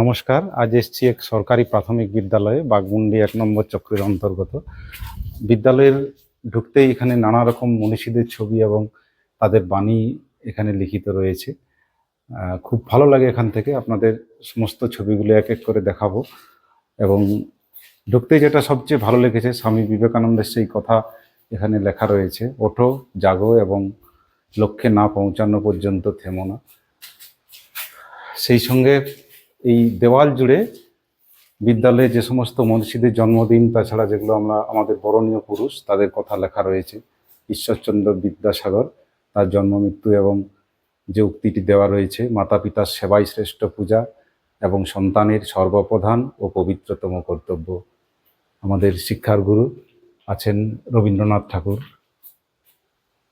নমস্কার, আজ এসছি এক সরকারি প্রাথমিক বিদ্যালয়ে বাগমুন্ডি এক নম্বর চক্রের অন্তর্গত। বিদ্যালয়ের ঢুকতেই এখানে নানা রকম মনীষীদের ছবি এবং তাদের বাণী এখানে লিখিত রয়েছে। খুব ভালো লাগে এখান থেকে, আপনাদের সমস্ত ছবিগুলো এক এক করে দেখাবো। এবং ঢুকতেই যেটা সবচেয়ে ভালো লেগেছে, স্বামী বিবেকানন্দের সেই কথা এখানে লেখা রয়েছে, ওঠো, জাগো এবং লক্ষ্যে না পৌঁছানো পর্যন্ত থেমো না। সেই সঙ্গে এই দেওয়াল জুড়ে বিদ্যালয়ে যে সমস্ত মনীষীদের জন্মদিন, তাছাড়া যেগুলো আমরা, আমাদের বরণীয় পুরুষ, তাদের কথা লেখা রয়েছে। ঈশ্বরচন্দ্র বিদ্যাসাগর, তার জন্ম, মৃত্যু এবং যে উক্তিটি দেওয়া রয়েছে মাতা পিতার সেবাই শ্রেষ্ঠ পূজা এবং সন্তানের সর্বপ্রধান ও পবিত্রতম কর্তব্য। আমাদের শিক্ষার গুরু আছেন রবীন্দ্রনাথ ঠাকুর।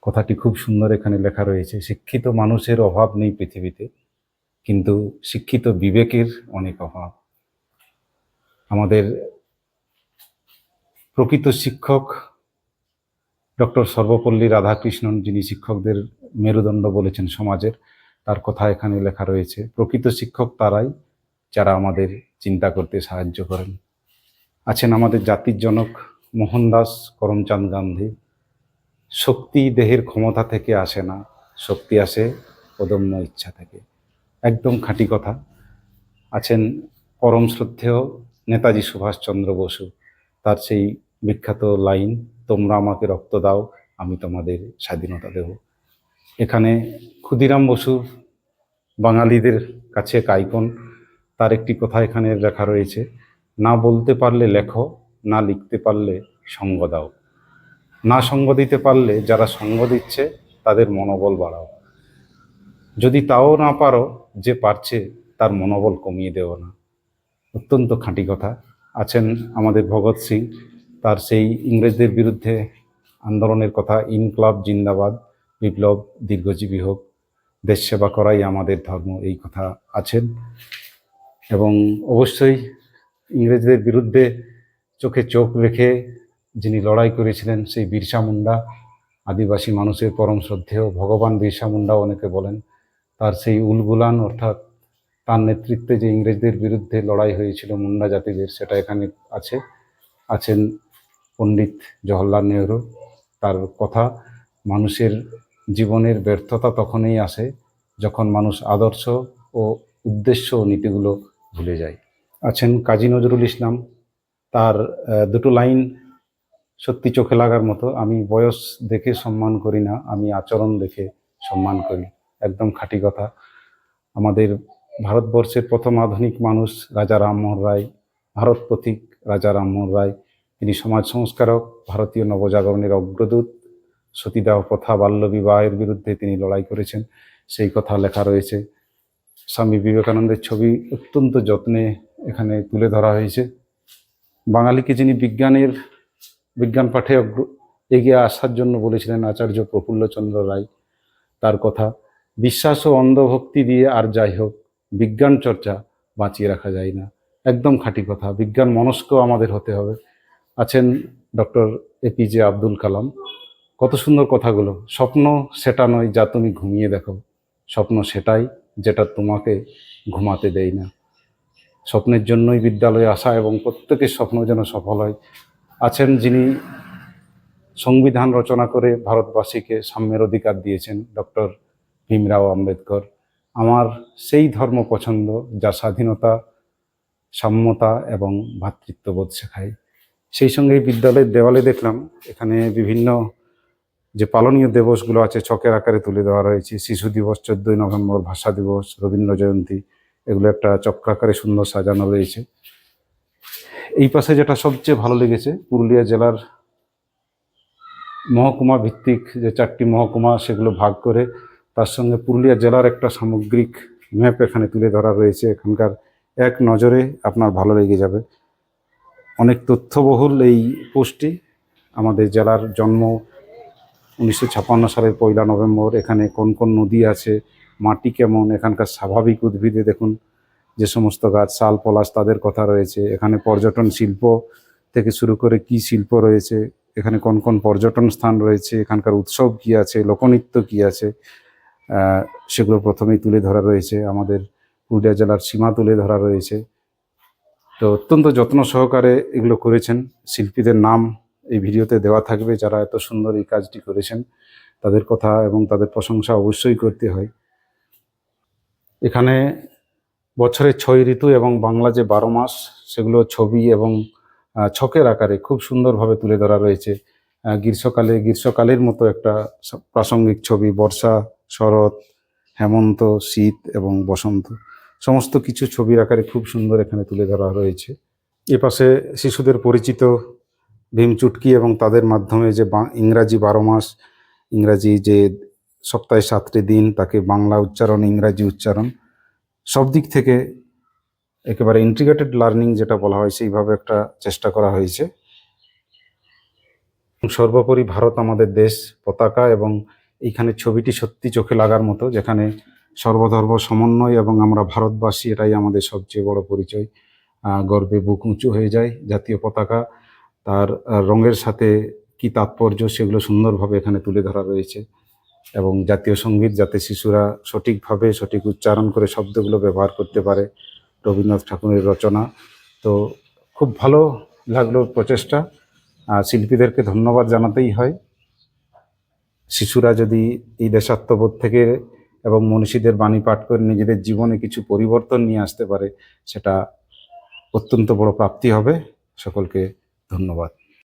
কথাটি খুব সুন্দর এখানে লেখা রয়েছে, শিক্ষিত মানুষের অভাব নেই পৃথিবীতে। কিন্তু শিক্ষিত বিবেকের অনেক অভাব। আমাদের প্রকৃত শিক্ষক ডক্টর সর্বপল্লী রাধাকৃষ্ণন, যিনি শিক্ষকদের মেরুদণ্ড বলেছেন সমাজের, তার কথা এখানে লেখা রয়েছে। প্রকৃত শিক্ষক তারাই যারা আমাদের চিন্তা করতে সাহায্য করেন। আছেন আমাদের জাতির জনক মোহনদাস করমচাঁদ গান্ধী। শক্তি দেহের ক্ষমতা থেকে আসে না, শক্তি আসে অদম্য ইচ্ছা থেকে। একদম খাঁটি কথা। আছেন পরম শ্রদ্ধেয় নেতাজি সুভাষচন্দ্র বসু। তার সেই বিখ্যাত লাইন, তোমরা আমাকে রক্ত দাও, আমি তোমাদের স্বাধীনতা দেব। এখানে ক্ষুদিরাম বসু বাঙালিদের কাছে এক আইকন। তার একটি কথা এখানে লেখা রয়েছে, না বলতে পারলে লেখো, না লিখতে পারলে সঙ্গ দাও। না সঙ্গ দিতে পারলে যারা সঙ্গ দিচ্ছে, তাদের মনোবল বাড়াও। যদি তাও না পারো যে পারছে, তার মনোবল কমিয়ে দেও না। অত্যন্ত খাঁটি কথা। আছেন আমাদের ভগৎ সিং। তার সেই ইংরেজদের বিরুদ্ধে আন্দোলনের কথা ইনকলাব, জিন্দাবাদ, বিপ্লব, দীর্ঘজীবী হোক, দেশ সেবা করাই আমাদের ধর্ম, এই কথা আছেন। এবং অবশ্যই ইংরেজদের বিরুদ্ধে চোখে চোখ রেখে যিনি লড়াই করেছিলেন, সেই বিরসা মুন্ডা, আদিবাসী মানুষের পরম শ্রদ্ধেয় ভগবান বিরসা মুন্ডা অনেকে বলেন তার সেই উলগুলান অর্থাৎ তার নেতৃত্বে যে ইংরেজদের বিরুদ্ধে লড়াই হয়েছিল মুন্ডা জাতিদের, সেটা এখানে আছে। আছেন পণ্ডিত জওহরলাল নেহরু। তার কথা, মানুষের জীবনের ব্যর্থতা তখনই আসে যখন মানুষ আদর্শ ও উদ্দেশ্য ও নীতিগুলো ভুলে যায়। আছেন কাজী নজরুল ইসলাম। তার দুটো লাইন সত্যি চোখে লাগার মতো, আমি বয়স দেখে সম্মান করি না, আমি আচরণ দেখে সম্মান করি। একদম খাঁটি কথা। আমাদের ভারতবর্ষের প্রথম আধুনিক মানুষ রাজা রামমোহন রায়, ভারত প্রতীক রাজা রামমোহন রায়। তিনি সমাজ সংস্কারক, ভারতীয় নবজাগরণের অগ্রদূত। সতীদাহ প্রথা, বাল্যবিবাহের বিরুদ্ধে তিনি লড়াই করেছেন। সেই কথা লেখা রয়েছে। স্বামী বিবেকানন্দের ছবি অত্যন্ত যত্নে এখানে তুলে ধরা হয়েছে। বাঙালিকে যিনি বিজ্ঞানের, বিজ্ঞান পাঠে এগিয়ে আসার জন্য বলেছিলেন আচার্য প্রফুল্লচন্দ্র রায়, তার কথা বিশ্বাস ও অন্ধভক্তি দিয়ে আর যাই হোক, বিজ্ঞান চর্চা বাঁচিয়ে রাখা যায় না। একদম খাঁটি কথা, বিজ্ঞান মনস্ক আমাদের হতে হবে। আছেন ডক্টর এপিজে আব্দুল কালাম। কত সুন্দর কথাগুলো, স্বপ্ন সেটা নয় যা তুমি ঘুমিয়ে দেখো। স্বপ্ন সেটাই যেটা তোমাকে ঘুমাতে দেয় না। স্বপ্নের জন্যই বিদ্যালয়ে আসা এবং প্রত্যেকের স্বপ্ন যেন সফল হয়। আছেন যিনি সংবিধান রচনা করে ভারতবাসীকে সাম্যের অধিকার দিয়েছেন, ডক্টর ভীমরাও আম্বেদকর। আমার সেই ধর্ম পছন্দ যা স্বাধীনতা, সাম্যতা এবং ভ্রাতৃত্ববোধ শেখায়। সেই সঙ্গে বিদ্যালয়ের দেওয়ালে দেখলাম, এখানে বিভিন্ন যে পালনীয় দিবসগুলো আছে, ছকের আকারে তুলে দেওয়া রয়েছে। শিশু দিবস, চোদ্দই নভেম্বর, ভাষা দিবস, রবীন্দ্র জয়ন্তী, এগুলো একটা চক্রাকারে সুন্দর সাজানো রয়েছে। এই পাশে যেটা সবচেয়ে ভালো লেগেছে, পুরুলিয়া জেলার মহকুমা ভিত্তিক যে চারটি মহকুমা, সেগুলো ভাগ করে তার সঙ্গে পুরুলিয়া জেলার একটা সামগ্রিক ম্যাপ এখানে তুলে ধরা রয়েছে। এখানকার এক নজরে আপনার ভালো লেগে যাবে। অনেক তথ্যবহুল এই পোস্টটি। আমাদের জেলার জন্ম উনিশশো ছাপ্পান্ন সালের পয়লা নভেম্বর। এখানে কোন কোন নদী আছে? মাটি কেমন? এখানকার স্বাভাবিক উদ্ভিদে দেখুন, যে সমস্ত গাছ, শাল, পলাশ তাদের কথা রয়েছে। এখানে পর্যটন শিল্প থেকে শুরু করে কি শিল্প রয়েছে? এখানে কোন কোন পর্যটন স্থান রয়েছে? এখানকার উৎসব কি আছে? লোকনৃত্য কি আছে? সেগুলো প্রথমেই তুলে ধরা রয়েছে। আমাদের পুরুলিয়া জেলার সীমা তুলে ধরা রয়েছে। তো অত্যন্ত যত্ন সহকারে এগুলো করেছেন। শিল্পীদের নাম এই ভিডিওতে দেওয়া থাকবে। যারা এত সুন্দর এই কাজটি করেছেন, তাদের কথা এবং তাদের প্রশংসা অবশ্যই করতে হয়। এখানে বছরের ছয় ঋতু এবং বাংলা যে বারো মাস, সেগুলো ছবি এবং ছকের আকারে খুব সুন্দরভাবে তুলে ধরা রয়েছে। গ্রীষ্মকালে, গ্রীষ্মকালের মতো একটা প্রাসঙ্গিক ছবি, বর্ষা শরৎ, হেমন্ত, শীত এবং বসন্ত সমস্ত কিছু ছবির আকারে খুব সুন্দর এখানে তুলে ধরা রয়েছে। এপাশে শিশুদের পরিচিত ভীম চুটকি এবং তাদের মাধ্যমে যে ইংরাজি বারো মাস, ইংরাজি যে সপ্তাহে সাতটি দিন তাকে বাংলা উচ্চারণ, ইংরাজি উচ্চারণ, সব দিক থেকে একেবারে ইন্টিগ্রেটেড লার্নিং যেটা বলা হয় সেইভাবে একটা চেষ্টা করা হয়েছে। সর্বোপরি ভারত আমাদের দেশ পতাকা এবং এইখানে ছবিটি সত্যি চোখে লাগার মতো, যেখানে সর্বধর্ম সমন্বয় এবং আমরা ভারতবাসী, এটাই আমাদের সবচেয়ে বড় পরিচয়। গর্বে বুক উঁচু হয়ে যায় জাতীয় পতাকা। তার রঙের সাথে কি তাৎপর্য সেগুলো সুন্দরভাবে এখানে তুলে ধরা রয়েছে। এবং জাতীয় সংগীত যাতে শিশুরা সঠিকভাবে, সঠিক উচ্চারণ করে শব্দগুলো ব্যবহার করতে পারে, রবীন্দ্রনাথ ঠাকুরের রচনা। তো খুব ভালো লাগল প্রচেষ্টা। শিল্পীদেরকে ধন্যবাদ জানাতেই হয়। শিশুরা যদি এই দেশাত্মবোধ থেকে এবং মনীষীদের বাণী পাঠ করে নিজেদের জীবনে কিছু পরিবর্তন নিয়ে আসতে পারে, সেটা অত্যন্ত বড় প্রাপ্তি হবে। সকলকে ধন্যবাদ।